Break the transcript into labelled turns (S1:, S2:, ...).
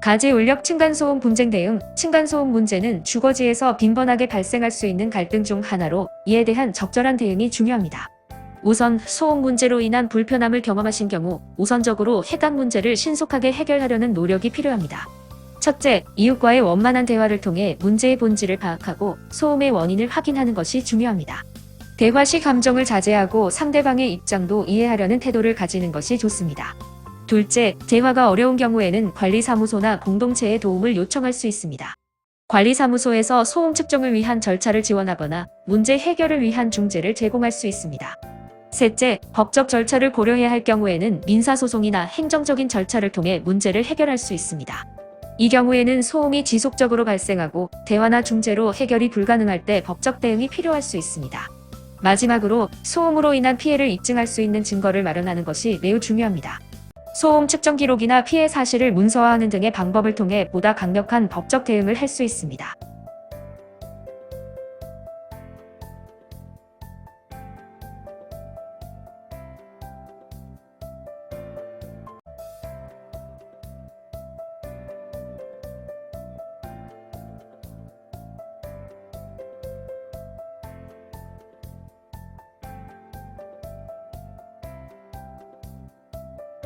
S1: 가지 울력 층간소음 분쟁 대응 층간소음 문제는 주거지에서 빈번하게 발생할 수 있는 갈등 중 하나로 이에 대한 적절한 대응이 중요합니다. 우선 소음 문제로 인한 불편함을 경험하신 경우 우선적으로 해당 문제를 신속하게 해결하려는 노력이 필요합니다. 첫째, 이웃과의 원만한 대화를 통해 문제의 본질을 파악하고 소음의 원인을 확인하는 것이 중요합니다. 대화 시 감정을 자제하고 상대방의 입장도 이해하려는 태도를 가지는 것이 좋습니다. 둘째, 대화가 어려운 경우에는 관리사무소나 공동체의 도움을 요청할 수 있습니다. 관리사무소에서 소음 측정을 위한 절차를 지원하거나 문제 해결을 위한 중재를 제공할 수 있습니다. 셋째, 법적 절차를 고려해야 할 경우에는 민사소송이나 행정적인 절차를 통해 문제를 해결할 수 있습니다. 이 경우에는 소음이 지속적으로 발생하고 대화나 중재로 해결이 불가능할 때 법적 대응이 필요할 수 있습니다. 마지막으로 소음으로 인한 피해를 입증할 수 있는 증거를 마련하는 것이 매우 중요합니다. 소음 측정 기록이나 피해 사실을 문서화하는 등의 방법을 통해 보다 강력한 법적 대응을 할 수 있습니다.